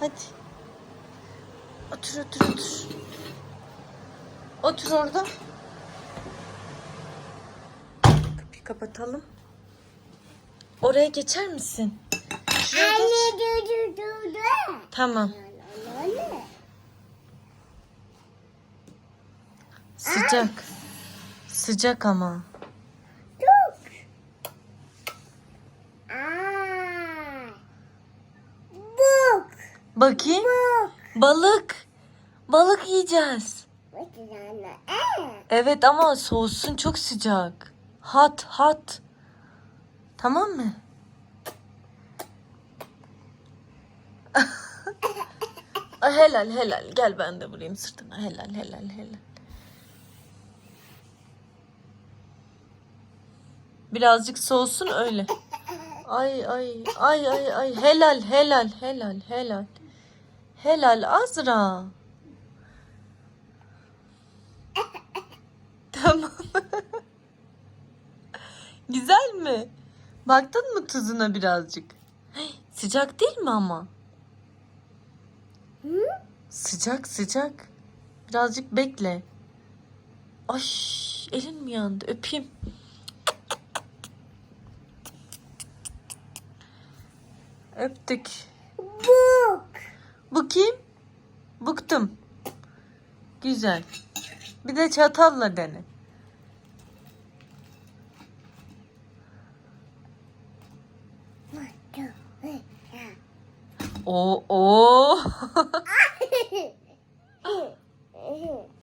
Hadi. Otur otur otur. Otur orada. Kapıyı kapatalım. Oraya geçer misin? Şuraya geç. Anne dur dur dur. Tamam. Anne. Sıcak. Sıcak ama. Dur. Aa. Buk. Bakayım. Balık. Balık yiyeceğiz. Aa. Evet ama soğusun çok sıcak. Hat hat. Tamam mı? Helal helal. Gel ben de vurayım sırtına. Helal helal helal. Birazcık soğusun öyle. Ay ay ay ay ay helal helal helal helal. Helal Azra. Tamam. Güzel mi? Baktın mı tuzuna birazcık? Hey, Sıcak değil mi ama? Hı? Sıcak sıcak. Birazcık bekle. Ay elin mi yandı? Öpeyim. Öptük. Buk. Bu kim? Bıktım. Güzel. Bir de çatalla dene. O o.